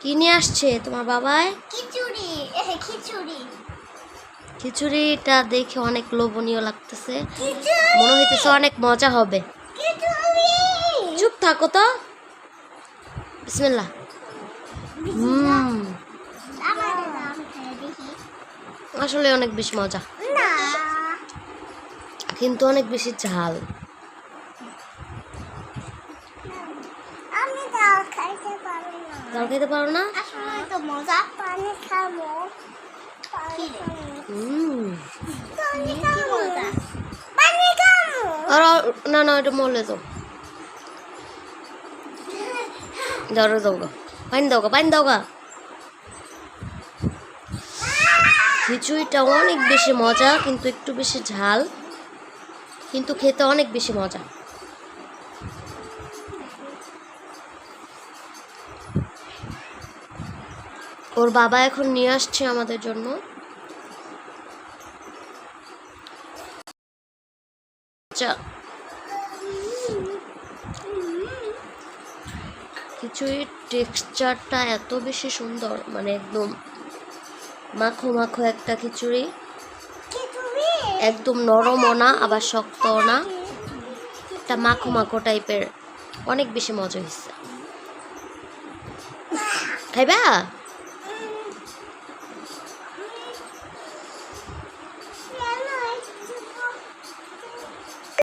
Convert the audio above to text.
কি নিয়ে আসছে তোমার বাবাই? খিচুড়ি খিচুড়ি। খিচুড়িটা দেখে অনেক লোভনীয় লাগতেছে। মনে হইতেছে অনেক মজা হবে। চুপ থাকো তো। বিসমিল্লাহ। হুম। দেখি। আসলে অনেক বেশি মজা। কিন্তু অনেক বেশি ঝাল। ঝাল খেতে পারো না? না না এটা মরলে তো। ধরো দাও গা পানি দাও গা পানি দাও গা। খিচুড়িটা অনেক বেশি মজা কিন্তু একটু বেশি ঝাল। কিন্তু খেতে অনেক বেশি মজা। ওর বাবা এখন নিয়ে আসছে আমাদের জন্য। খিচুড়ির টেক্সচারটা এত বেশি সুন্দর মানে একদম মাখো মাখো একটা খিচুড়ি। খিচুড়ি একদম নরমও না আবার শক্তও না একটা মাখো মাখো টাইপের। অনেক বেশি মজা হয়েছে। খাইবা?